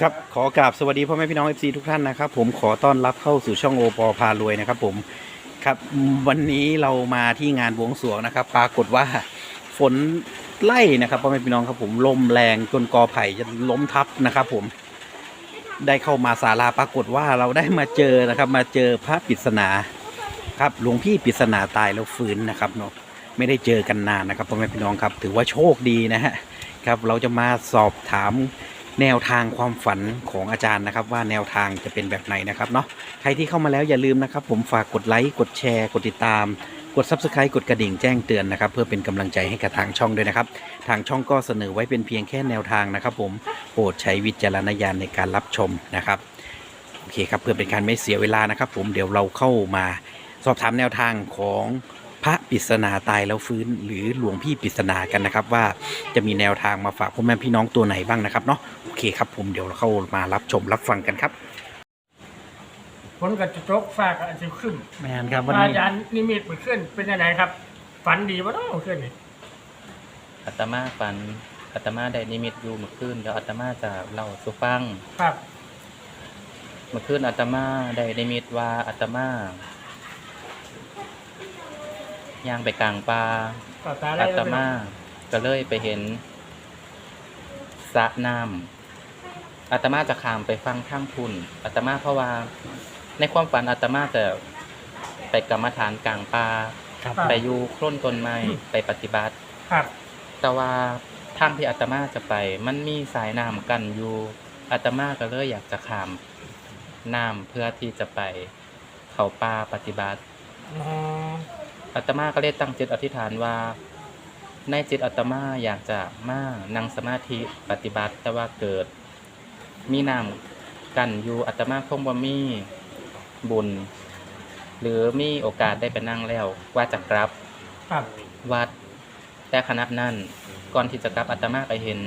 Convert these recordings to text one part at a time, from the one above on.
ครับขอกราบสวัสดีพ่อแม่พี่น้อง FC ทุกท่านนะครับ ผมขอต้อนรับเข้าสู่ช่องโอปอพารวยนะครับ ผมครับวันนี้เรามาที่งานบวงสรวงนะครับ ปรากฏว่าฝนไล่นะครับพ่อแม่พี่น้องครับผมลมแรงจนกอไผ่จะล้มทับนะครับ ผมได้เข้ามาศาลาปรากฏว่าเราได้มาเจอนะครับ มาเจอพระปริศนาครับหลวงพี่ปริศนาตายแล้วฟื้นนะครับเนาะไม่ได้เจอกันนานนะครับพ่อแม่พี่น้องครับ ถือว่าโชคดีนะฮะครับ เราจะมาสอบถาม แนวทางความฝันของอาจารย์นะครับ ว่าแนวทางจะเป็นแบบไหนนะครับเนาะใครที่เข้ามาแล้วอย่าลืมนะครับ ผมฝากกดไลค์กดแชร์ กดติดตาม กด Subscribe กดกระดิ่งแจ้งเตือนนะครับ เพื่อเป็นกำลังใจให้กับทางช่องด้วยนะครับ ทางช่องก็เสนอไว้เป็นเพียงแค่แนวทางนะครับ ผมโปรดใช้วิจารณญาณในการรับชมนะครับโอเคครับเพื่อเป็นการไม่เสียเวลานะครับ ผมเดี๋ยวเราเข้ามาสอบถามแนวทางของ พระปริศนาตายแล้วฟื้น หรือหลวงพี่ปริศนากันนะครับ ว่าจะมีแนวทางมาฝากพ่อแม่พี่น้องตัวไหนบ้างนะครับเนาะโอเคครับผมเดี๋ยวเราเข้ามารับชมรับฟังกันครับฝนกับจะตกฟ้าก็อาจจะขึ้นแมนครับวันอานี้จารย์นิมิตมันขึ้นเป็นยังไงครับ ฝันดีวะต้องขึ้นนี่อาตมาฝันอาตมาได้นิมิตอยู่เมื่อคืนเดี๋ยวอาตมาจะเล่าสุฟัง ครับ เมื่อคืนอาตมาได้นิมิตว่าอาตมา ย่างไปกลางป่าต่อตาได้อาแล้วตมา ก็เลยไปเห็นสระน้ำอาตมาจะข้ามไปฟังข้างพุนอาตมาเพราะว่า ในความฝันอาตมาจะไปกรรมฐานกลางป่าครับ ไปอยู่โคร่นต้นไม้ไปปฏิบัติ ครับ แต่ว่าทางที่อาตมาจะไป มันมีสายน้ำกันอยู่อาตมาก็เลยอยากจะข้ามน้ำเพื่อที่จะไปเขาป่าปฏิบัติ อ๋อ อาตมาก็เลยตั้งจิตอธิษฐานว่า ในจิตอาตมาอยากจะมานั่งสมาธิปฏิบัติแต่ว่าเกิด มีน้ำกันอยู่อาตมาคงบ่มีบุญ หรือมีโอกาสได้ไปนั่งแล้วว่าจะกลับครับวัด แต่ขณะนั้นก่อนที่จะกลับอาตมาไปเห็น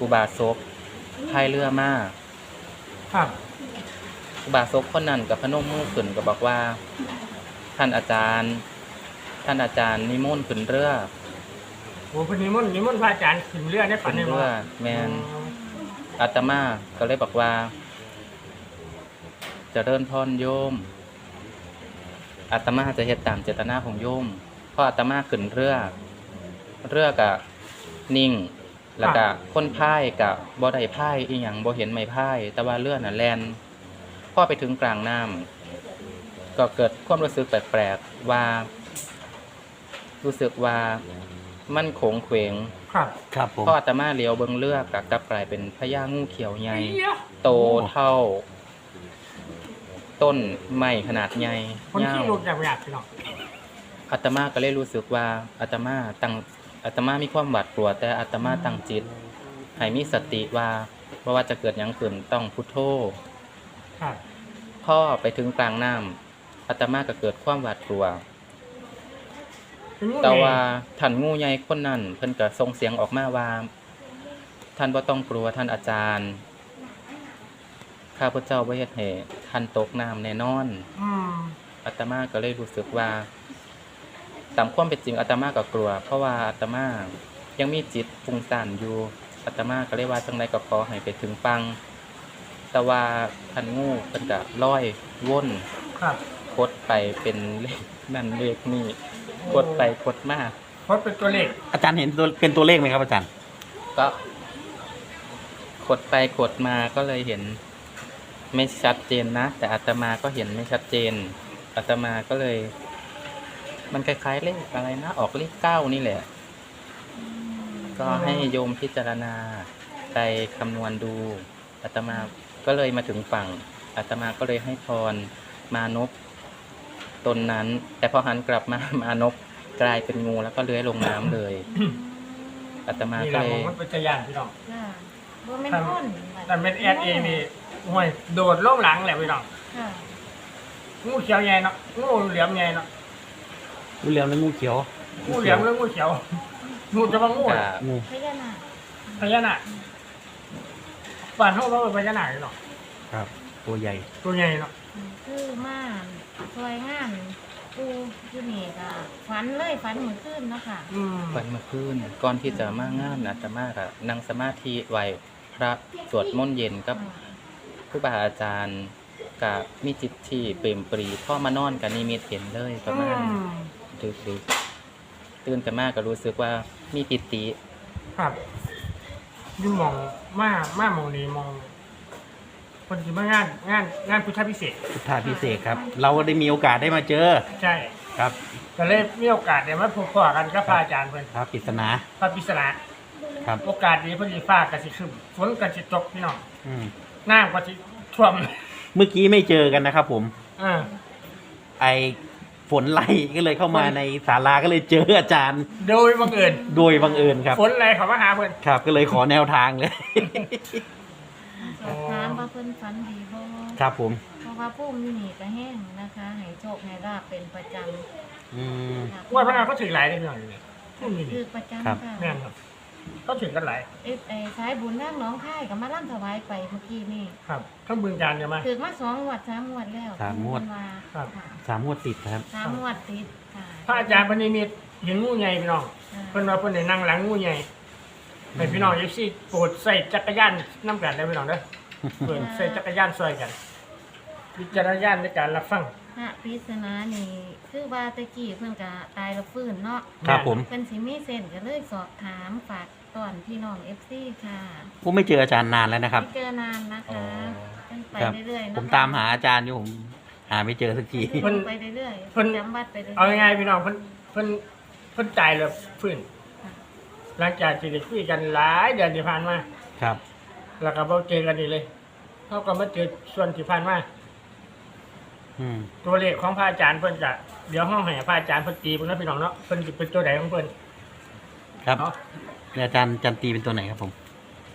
อุบาสกพายเรือมาครับอุบาสกคนนั้นกับพนมมือขึ้นก็บอกว่า ท่านอาจารย์ ท่านอาจารย์นิมนต์ขึ้นเรือโอ้พอนิมนต์นิมนต์พระอาจารย์ขึ้นเรือได้ฝัขึ้นนได้เรือว่าแมนอาตมาก็เลยบอกว่าเจะเริ่พรโยมอาตมาจะเฮ็ดตามเจตนาของโยมเพราะอาตมาขึ้นเรือ เรือกับนิ่ง แล้วก็คนพายกับบ่ได้พายอีหยังบ่เห็นไม้พาย แต่ว่าเรือน่ะแล่นพอไปถึงกลางน้ำ ก็เกิดความรู้สึกแปลกๆว่า รู้สึกว่ามันโขงเขวงครับครับผมพออาตมาเลี้ยวเบิงเลือกกลับกลายเป็นพญางูเขียวใหญ่เอี้ยโตเท่า ต้นไม้ขนาดใหญ่คนยาที่วลูกอยากอยากพี่น้องอาตมาก็เลยรู้สึกว่าอาตมาตั้งอาตมามีความหวาดกลัว แต่อาตมาตั้งจิตให้มีสติว่าว่าว่าจะเกิดหยังขึ้นต้องพุทโธครับพ่อไปถึงกลางน้ำ อาตมาก็เกิดความหวาดกลัวเป็นงูแต่แดงว่าท่านงูใหญ่คนนั้นเพิ่นก็ส่งเสียงออกมาว่าท่านบ่ต้องกลัวท่านอาจารย์ข้าพเจ้าบ่เฮ็ดให้ท่านตกน้ำแน่นอนอืมอาตมาก็เลยรู้สึกว่าตามความเป็นจริงอาตมาก็กลัว เพราะว่าอาตมายังมีจิตฟุ้งซ่านอยู่อาตมาก็เลยว่าจังไดก็ขอให้ไปถึงฟัง แต่ว่าท่านงูเพิ่นก็ลอยวนครับ กดไปเป็นเลขนั่นเลขนี่กดไปกดมาเพราะเป็นตัวเลขอาจารย์เห็นตัวเป็นตัวเลขไหมครับอาจารย์ก็กดไปกดมาก็เลยเห็น ไม่ชัดเจนนะ แต่อาตมาก็เห็นไม่ชัดเจนอาตมาก็เลย มันคล้ายๆเลขอะไรนะ ออกเลขเก้านี่แหละ ก็ให้โยมพิจารณาไปคำนวณดูอาตมาก็เลยมาถึงฝั่งอาตมาก็เลยให้พรมานพ ตนนั้น แต่พอหันกลับมามานพกลายเป็นงูแล้วก็เลื้อยลงน้ำเลยอาตมานี่ก็แหละเลผมยมันเป็นจักรยานพี่น้องค่ะบ่แม่นคนแต่เป็นแอดเองนี่ห่วยโดดล่มหลังแหละพี่น้องค่ะงูเขียวใหญ่เนาะงูเหลี่ยมใหญ่เนาะงูเหลือมและงูเขียวงูเหลี่ยมหรืองูเขียวงูจะมางูก็น่ะงูพญานาคพญานาคบ้านเขาบอกว่าพญานาคเนาะครับ ตัวใหญ่ตัวใหญ่เนาะ คือมาซอยงานปูอยู่นี่ก็ฝันเลยฝันเหมือนคืนเนาะค่ะ อืมวันเมื่อคืนก่อนที่จะมางานอาตมาก็นั่งสมาธิไว้พระสวดมนต์เย็นกับครูบาอาจารย์กับมีจิตที่เปรมปรีพ่อมานอนกับนิมิตเห็นเลยประมาณดึกดึกๆตื่นกันมากก็รู้สึกว่ามีปิติ ครับยุ่มองมากมากมองนี้มอง คนที่มางานงานงานพุทธพิเศษกพุทธาพิเศษกครับ เราได้มีโอกาสได้มาเจอใช่ครับก็เลยมีโอกาสเดี๋ยวมาพบปะกันกับพระอาจารย์เพิ่นพระปริศนาพระพิศนาครับโอกาสนี้พอดีฟ้ากันสิขึ้นฝนกันสิตกพี่น้องอืมน้ำก็สิท่วมเมื่อกี้ไม่เจอกันนะครับผมเออไอฝนไล่ก็เลยเข้ามาในศาลาก็เลยเจออาจารย์โดยบังเอิญโดยบังเอิญครับ ฝนอะไรเขามาหาเพิ่นครับ ก็เลยขอแนวทางเลย สอบถามว่าเพิ่นฝันดีบ่ครับผม เพราะว่าพุ่มอยู่นี่ก็แห้งนะคะให้โชคให้ลาบเป็นประจอืมำค่ะว่าพระอาก็ถือหลายได้พี่น้องอยู่นี่พุ่มนี่คือประจำครับ ค่ะแม่นครับก็ถือกันหลายเอ๊ะไอ้สายบุญนั่งน้องค่ายกับมาล่ำถวายไปเมื่อกี้นี่ครับทั้งบึงการจะมา ถือมาสองงวดสามงวดแล้วสามงวดเพิ่นว่าครับ ค่ะสามงวดติดครับ สามงวดติดค่ะพระอาจารย์ปณิมิตเห็นงูใหญ่พี่น้องค่ะเพิ่นว่าเพิ่นได้นั่งหลังงูใหญ่ ให้พี่น้องเอฟซีโปรดใส่จักรยานน้ำกันได้พี่น้องเด้อเพิ่นใส่จักรยานซอยกันวิจารณญาณในการรับฟังพระพิศนานี่คือว่าตะกี้เพิ่นก็ตายแล้วฟื้นเนาะครับผม เพิ่นสิมีเส้นก็เลยสอบถามฝากตอนพี่น้อง FC ค่ะผมไม่เจออาจารย์นานแล้วนะครับไม่เจอนานนะคะเพิ่นไปครับเรื่อยๆเนาะผมตามหาอาจารย์อยู่ผมหาไม่เจอสักทีเพิ่นไปเรื่อยๆเพิ่นจำวัดไปเรื่อยๆเอาง่ายๆพี่น้องเพิ่นเพิ่นเพิ่นตายแล้วฟื้นค่ะ หลังจากที่ได้คุยกันหลายเดือนที่ผ่านมา ครับ แล้วก็บ่เจอกันอีกเลยเขาก็มาเจอส่วนที่ผ่านมาอืมตัวเลขของพระอาจารย์เพิ่นจะเดี๋ยวห้องให้พระอาจารย์เพิ่นตีเพิ่นนะพี่น้องเนาะเพิ่นสิเป็นตัวใดของเพิ่นครับเนาะอาจารย์อาจันตีเป็นตัวไหนครับผม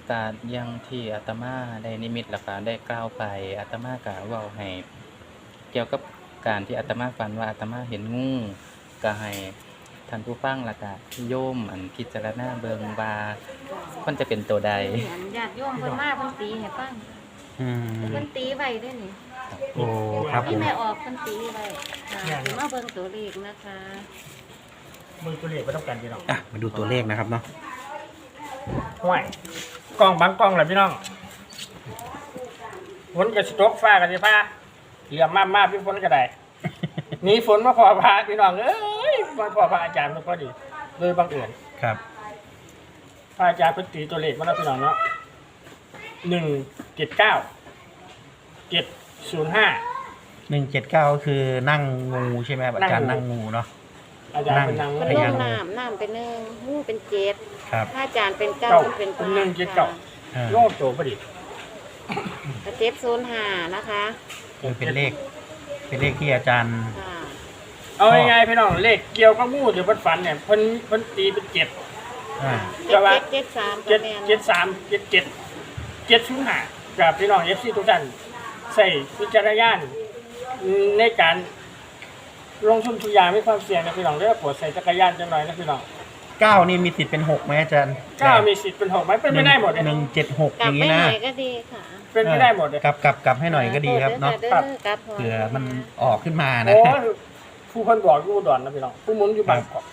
ตายังที่อาตมาได้นิมิตแล้วก็ได้กล่าวไปอาตมากะเว่าให้เกี่ยวกับการที่อาตมาฝันว่าอาตมาเห็นงูก็ให้ ท่านผู้ฟังและก็โยมอันพิจารณาเบิงว่ามันจะเป็นตัวใดเหมือนญาติโยมเพิ่นมาเพิ่นตีให้ฟังอืมเพิ่นตีไว้ด้วยนี่โอ้ครับผที่มแม่ออกเพิ่นตีไว้ค่ะสิมาเบิ่งตัวเลขนะคะเบิ่งตัวเลขบ่ต้องกันพี่น้องอะมาดูตัวเลขนะครับเนาะห้วยกล้องบางกล้องแหละพี่น้องฝนก็สิตกฟ้าก็สิฟ้าเหลี่ยมมากๆพี่ฝนก็ได้หนีฝนมาพอพระพี่น้องเอ้ ยมาพอพระอาจารย์มันก็ดีโดยบังเอิญครับ พระอาจารย์เพิ่นตีตัวเลขมาแล้วพี่น้องเนาะหนึ่งเจ็ดเก้าเจ็ดศูนย์ห้า หนึ่งเจ็ดเก้าคือนั่งงูใช่ไหมครับอาจารย์นั่นั่งงงู งูเนาะ อาจารย์เป็นนางเพิ่นพลญางงูน้ำน้ำเป็นหนึ่งงูเป็นเจ็ดครับพระอาจารย์เป็นเก้าเก้าเพิ่นเป็นเป็นหนึ่งเจ็ดเก้าอ่าโลกโตพอดีกระเจ็ดศูนย์ห้านะคะ คือเป็นเลข เป็นเลขที่อาจารย์ค่ะ เอาง่ายๆพี่น้องเลขเกี่ยวกับงูที่เพิ่นฝันเนี่ยเพิ่นเพิ่นตีเป็นเจ็ดอ่าเจ็ดเจ็ดเจ็ดสามเจ็ดแม่นเจ็ดสามเจ็ดเจ็ดเจ็ดศูนย์ห้ากับพี่น้องเอฟซีทุกท่านใส่วิจารณญาณในการลงทุนทุกอย่างมีความเสี่ยงนะพี่น้องเด้อโปรดใส่จักรยานจังหน่อยนะพี่น้องเก้านี่มีสิทธิ์เป็นหกไหมอาจารย์เก้ามีสิทธิ์เป็นหกไหมเป็นไม่ได้หมดเลยหนึ่งเจ็ดหกกอลับย่างไปนี้หนะน่อยก็ดีค่ะเป็นไม่ได้หมดเลยกลับกลับกลับให้หน่อยก็ดีครับเนาะเด้อครับกลับหัวเผื่อมันออกขึ้นมานะโอ้ย ผู้คนบอกอยู่อุดอนนะพี่น้องผู้หมุนอยู่บางกอก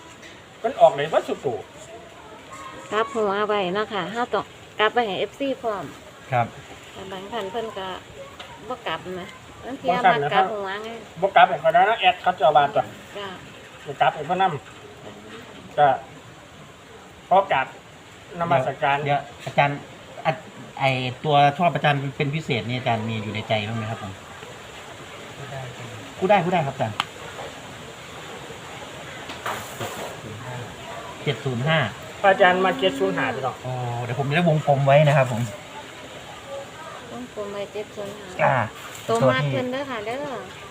มันออกเลยวัดสุโขกลับหัวไว้เนาะค่ะเฮาต้องกลับไปให้ FC พร้อมครับ แต่บางท่านเพิ่นก็บ่กลับนะบางทีมากลับหัวไงบกกลับไปคนนั้นนะแอดเขาเจะบานตัวจ้าบกกลับไปเพราะนั่ก็พอกลับนมัสการเดี๋ยวอาจารย์อะไอตัวชอบอาจารย์เป็นพิเศษนี่อาจารย์มีอยู่ในใจบ้างไหมครับผมพูดได้พูดได้ครับอาจารย์ จ็ดศูนย์ห้าพระอาจารย์มาเก็ตศูนย์หาพี่น้องโอ้เดี๋ยวผมจะได้วงกลมไว้นะครับผม ต้องกลมไว้เจ็ดศูนย์อ่าห้าตัวมากที่ขึ้นเด้อค่ะเด้อ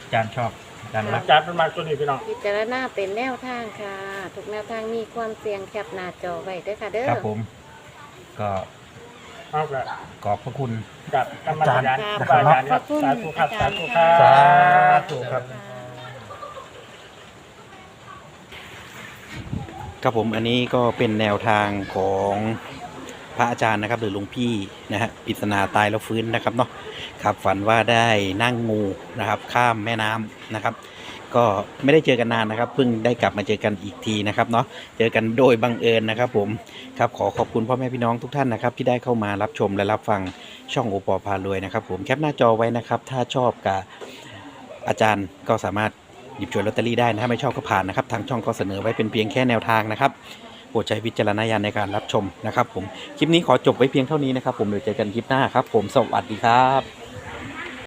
อาจารย์ชอบอาจารย์รักอาจารย์เป็นมาตัวนี้พี่น้องพิจารณาเป็นแนวทางค่ะ ทุกแนวทางมีความเสี่ยงแคปหน้าจอไว้เด้อค่ะเด้อ ครับผม ก็เอาละขอบพระคุณ กับนมัสการอาพระจารย์อาจารย์ครับขอบคุณสาธุครับอาสาจารย์ธุครัค่ะบสาธุครับ ค ครับผมอันนี้ก็เป็นแนวทางของพระอาจารย์นะครับ หรือหลวงพี่นะฮะปริศนาตายแล้วฟื้นนะครับเนาะครับฝันว่าได้นั่งงูนะครับ ข้ามแม่น้ำนะครับ ก็ไม่ได้เจอกันนานนะครับ เพิ่งได้กลับมาเจอกันอีกทีนะครับเนาะเจอกันโดยบังเอิญนะครับผมครับขอขอบคุณพ่อแม่พี่น้องทุกท่านนะครับ ที่ได้เข้ามารับชมและรับฟังช่องโอปอพารวยนะครับ ผมแคปหน้าจอไว้นะครับ ถ้าชอบกับอาจารย์ก็สามารถ หยิบฉวยลอตเตอรี่ได้นะฮะไม่ชอบก็ผ่านนะครับ ทางช่องก็เสนอไว้เป็นเพียงแค่แนวทางนะครับโปรดใช้วิจารณญาณในการรับชมนะครับ ผมคลิปนี้ขอจบไว้เพียงเท่านี้นะครับ ผมเดี๋ยวเจอกันคลิปหน้าครับ ผมสวัสดีครับ